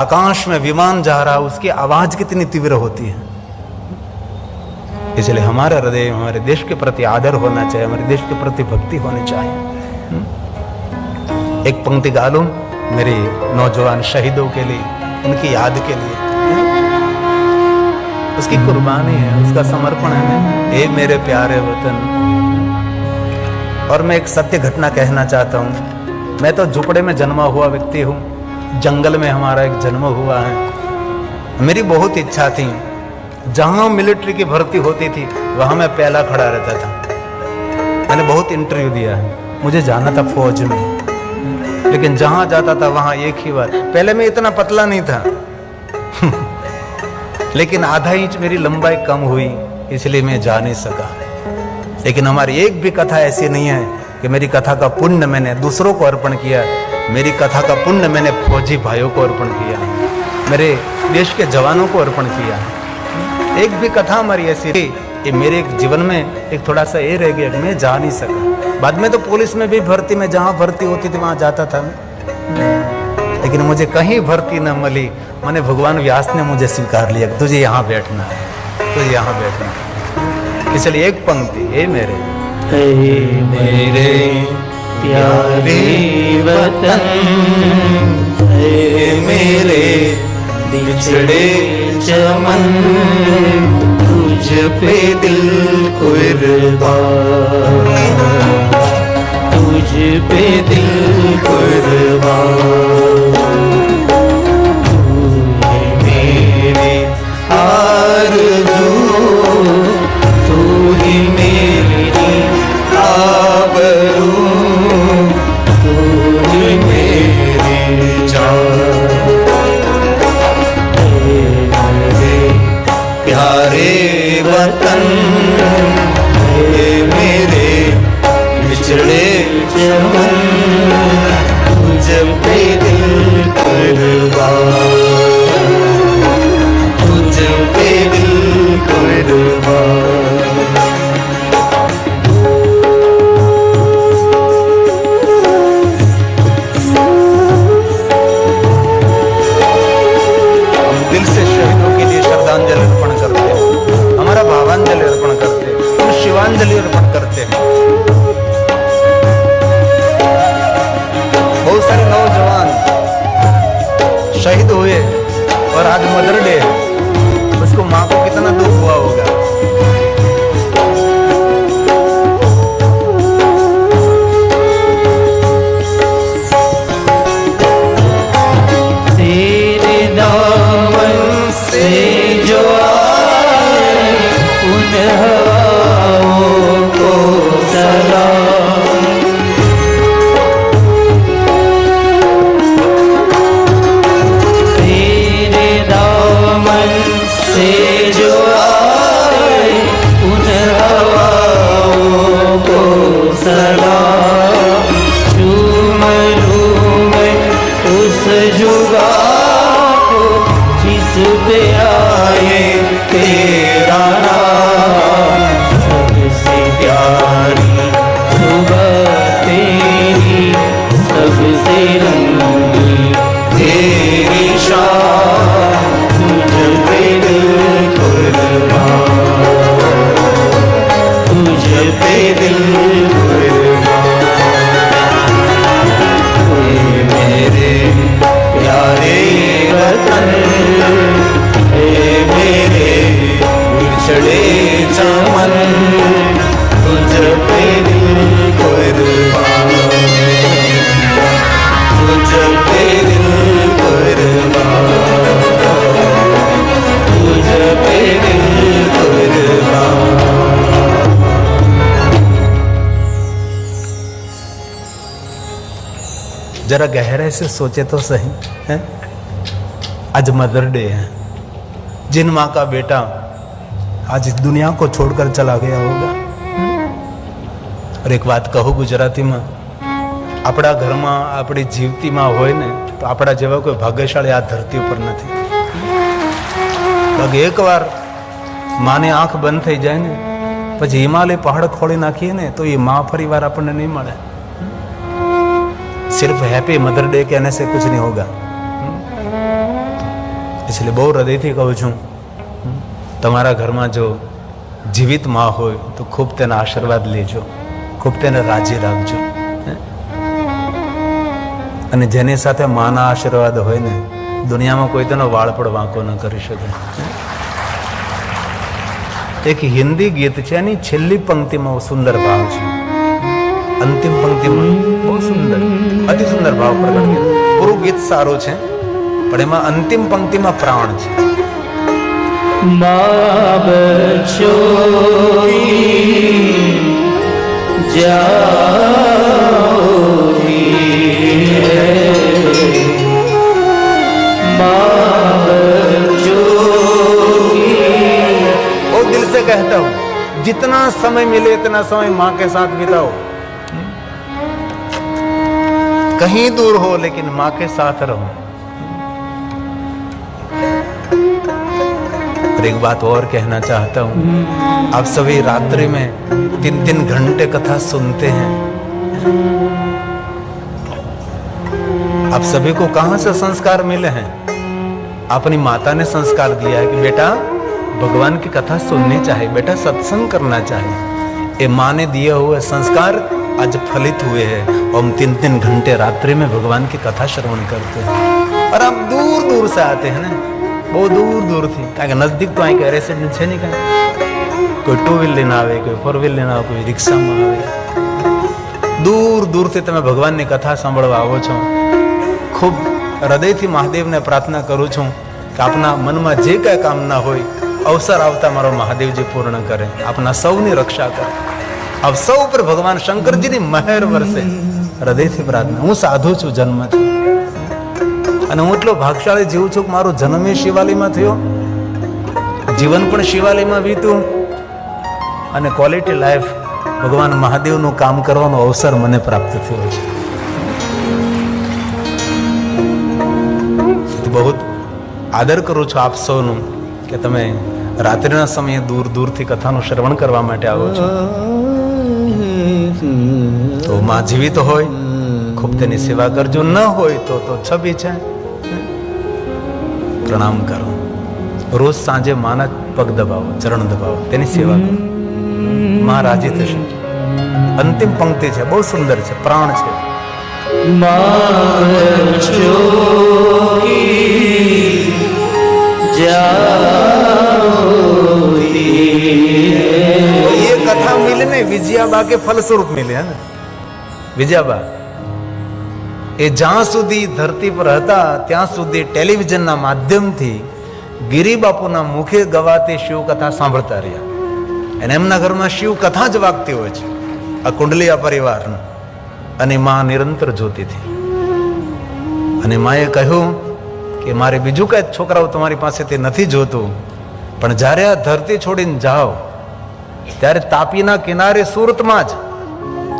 आकाश में विमान जा रहा, उसकी आवाज़ कितनी तीव्र होती है। इसलिए हमारा हृदय, हमारे देश के प्रति आदर होना चाहिए, हमारे देश के प्रति भक्ति होनी चाहिए? एक पंक्ति गा लूँ मेरे नौजवान शहीदों के लिए, उनकी याद के लिए। उसकी कुर्बानी है, उसका समर्पण है। हे मेरे प्यारे वतन, और मैं एक सत्य घटना कहना चाहता हूँ। मैं तो झुपड़े में जन्मा हुआ व्यक्ति हूँ। जंगल में हमारा एक जन्म हुआ है। मेरी बहुत इच्छा थी। जहाँ मिलिट्री की भर्ती होती थी, वहाँ मैं पहला खड़ा रहता था। मैंने बहुत इंटरव्यू दिया है। मुझे जाना था फौज में। लेकिन जहाँ जाता था, वहाँ एक ही बार पहले मैं इतना पतला नहीं था। लेकिन आधा इंच मेरी लंबाई कम हुई, इसलिए मैं जा नहीं सका। लेकिन हमारी एक भी कथा ऐसी नहीं है कि मेरी कथा का पुण्य मैंने दूसरों को अर्पण किया। मेरी कथा का पुण्य मैंने फौजी भाइयों को अर्पण किया है, मेरे देश के जवानों को अर्पण किया है। एक भी कथा हमारी ऐसी थी कि मेरे जीवन में एक थोड़ा सा ये रह गया मैं जा नहीं सका। बाद में तो पुलिस में भी भर्ती, में जहाँ भर्ती होती थी, वहाँ जाता था मैं। लेकिन मुझे कहीं भर्ती न मिली। मैंने भगवान व्यास ने मुझे स्वीकार लिया तुझे यहाँ बैठना है, तुझे यहाँ बैठना है। इसलिए एक पंक्ति, ये मेरे। हे मेरे प्यारे वतन हे मेरे बिछड़े चमन तुझ पे दिल कुर्बान तुझ पे दिल कुर्बान हैं हम शिवांजलि अर्पण करते हैं बहुत सारे नौजवान शहीद हुए और आज मदर डे है जरा गहरे से सोचे तो सही है आज मदर डे है जिन माँ का बेटा आज इस दुनिया को छोड़कर चला गया होगा और એક વાત કહું ગુજરાતીમાં આપણા ઘરમાં આપણી જીવતી માં હોય ને તો આપણા જેવા કોઈ ભાગ્યશાળી આ ધરતી ઉપર નથી પગ એકવાર માની આંખ બંધ થઈ જાય ને પછી હિમાલય પહાડ ખોલી નાખીએ ને તો એ માં ફરી વાર આપણને નહીં મળે सिर्फ हैप्पी मदर डे कहने से कुछ नहीं होगा इसलिए બહુ હૃદયથી કહું છું તમારા ઘરમાં જો જીવિત માં હોય તો ખૂબ તેના આશીર્વાદ લેજો ખૂબ તેને રાજી રાખજો હે? અને જેની સાથે માના આશીર્વાદ હોય ને દુનિયામાં કોઈ તેનો વાળ પણ વાંકો ન કરી શકે એક હિન્દી ગીત છે એની છેલ્લી પંક્તિમાં બહુ સુંદર ભાવ છે અંતિમ પંક્તિમાં બહુ સુંદર અતિ સુંદર ભાવ પ્રગટ કર્યો પૂરું ગીત સારું છે પણ એમાં અંતિમ પંક્તિમાં પ્રાણ છે મા બચોઈ જાઓરી મા બચોઈ वो दिल से कहता हूं जितना समय मिले इतना समय माँ के साथ बिताओ कहीं दूर हो, लेकिन माँ के साथ रहो। एक बात और कहना चाहता हूँ। आप सभी रात्रि में तीन तीन घंटे कथा सुनते हैं। आप सभी को कहाँ से संस्कार मिले हैं? अपनी माता ने संस्कार दिया है कि बेटा, भगवान की कथा सुननी चाहिए, बेटा सत्संग करना चाहिए। ये माँ ने दिए हुए संस्कार आज फलित हुए हैं और हम तीन तीन घंटे रात्रि में भगवान की कथा श्रवण करते हैं और आप दूर दूर से आते हैं ना बहुत दूर दूर थी કારણ કે નજદીક તો અહીં કઈ રેસિડન્ટ છે નહીં કાંઈ કોઈ ટુ વ્હીલ લઈને આવે કોઈ ફોર વ્હીલ લઈને આવે કોઈ રિક્ષામાં આવે દૂર દૂરથી તમે ભગવાનની કથા સાંભળવા આવો છો ખૂબ હૃદયથી મહાદેવને પ્રાર્થના કરું છું કે આપના મનમાં જે કાંઈ કામના હોય અવસર આવતા મારો મહાદેવજી પૂર્ણ કરે આપના સૌની રક્ષા કરે આપ સૌ ઉપર ભગવાન શંકરજીની મહેર વરસે. હૃદયથી પ્રાર્થના. હું સાધુ છું જન્મથી. અને હું એટલો ભાગશાળી જીવું છું કે મારો જન્મ એ શિવાલયમાં થયો. જીવન પણ શિવાલયમાં વીત્યું અને ક્વોલિટી લાઈફ ભગવાન મહાદેવનું કામ કરવાનો અવસર મને પ્રાપ્ત થયો છે. બહુ આદર કરું છું આપ સૌનું કે તમે રાત્રિના સમયે દૂર દૂરથી કથાનું શ્રવણ કરવા માટે આવો છો. તો માં જીવિત હોય, ખૂબ તેની સેવા કરજો. ન હોય તો તો છબી છે. પ્રણામ કરો. રોજ સાંજે માના પગ દબાવો, ચરણ દબાવો, તેની સેવા કરો. માં રાજી થશે. અંતિમ પંક્તિ છે, બહુ સુંદર છે, પ્રાણ છે. મારી વિજયાબા કે ફલસ્વરૂપ મિલે, હે ને? વિજયાબા, એ જ્યાં સુધી ધરતી પર હતા, ત્યાં સુધી ટેલિવિઝનના માધ્યમથી ગિરિબાપુના મુખે ગવાતી શિવકથા સાંભળતા રહ્યા. અને એમના ઘરમાં શિવ કથા જ વાગતી હોય છે, આ કુંડલિયા પરિવારનું. અને માં નિરંતર જોતી હતી. અને માએ કહ્યું કે, મારે બીજું કાંઈ છોકરાઓ તમારી પાસેથી નથી જોતું, પણ જ્યારે આ ધરતી છોડીને જાઓ ત્યારે તાપીના કિનારે સુરતમાં જ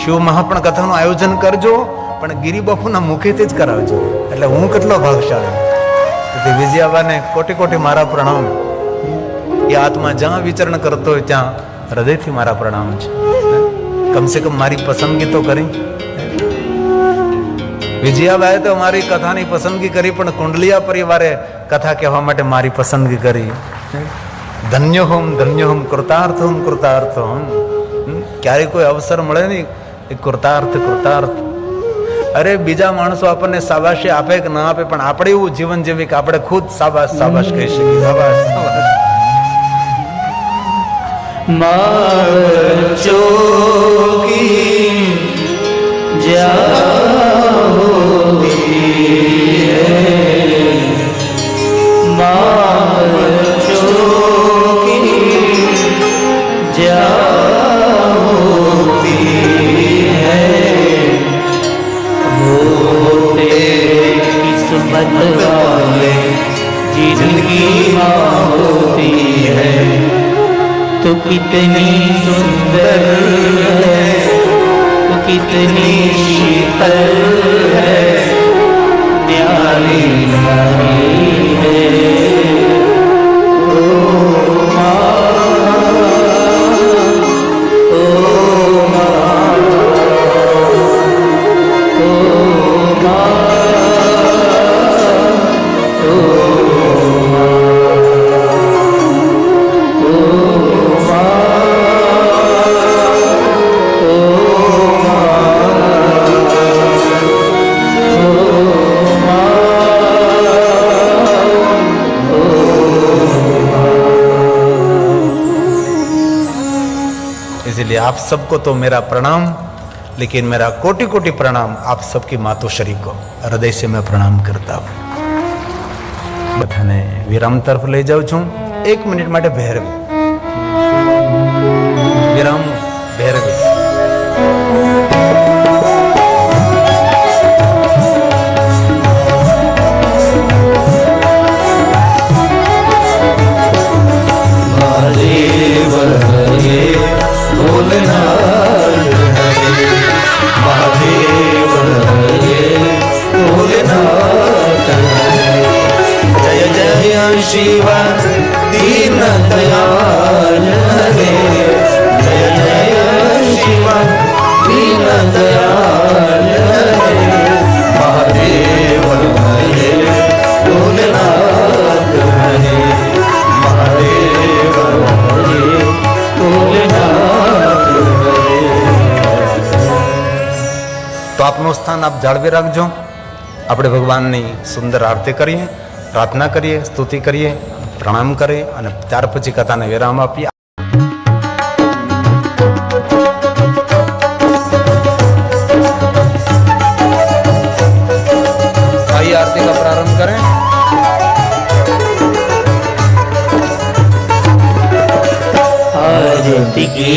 શિવ મહાપણ કથાનું આયોજન કરજો, પણ ગિરિબાપુના મુખેથી જ કરાવજો. એટલે હું કેટલો ભાગશાળી? તેથી વિજયાબાને કોટી કોટી મારા પ્રણામ. એ આત્મા જ્યાં વિચરણ કરતો હોય ત્યાં હૃદયથી મારા પ્રણામ છે. કમસે કમ મારી પસંદગી તો કરી. વિજયાબાએ તો મારી કથાની પસંદગી કરી, પણ કુંડલિયા પરિવારે કથા કહેવા માટે મારી પસંદગી કરી. ધન્યહોમ ધન્યહોમ કૃતાર્થમ કૃતાર્થમ ક્યારે કોઈ અવસર મળે નહીં. એ કૃતાર્થ કૃતાર્થ. અરે, બીજા માણસો આપણને સાબાશી આપે કે ના આપે, પણ આપણે એવું જીવન જીવી કે આપણે ખુદ સાબાશ સાબાશ કહી શકીએ. સાબાશ સાબાશ. ચોકી જાઓ तो कितनी सुंदर है तो कितनी शीतल आप सबको तो मेरा प्रणाम लेकिन मेरा कोटि कोटि प्रणाम आप सबकी मातोश्री को हृदय से मैं प्रणाम करता हूँ બધાને વિરામ તરફ લઈ જાઉં છું એક મિનિટ માટે ભેરવી વિરામ ભેરવી જાળવી રાખજો. આપણે ભગવાનની સુંદર આરતી કરીએ, પ્રાર્થના કરીએ, સ્તુતિ કરીએ, પ્રણામ કરીએ અને ત્યાર પછી કથાને વિરામ આપીએ. आरती का प्रारंभ करें आरती की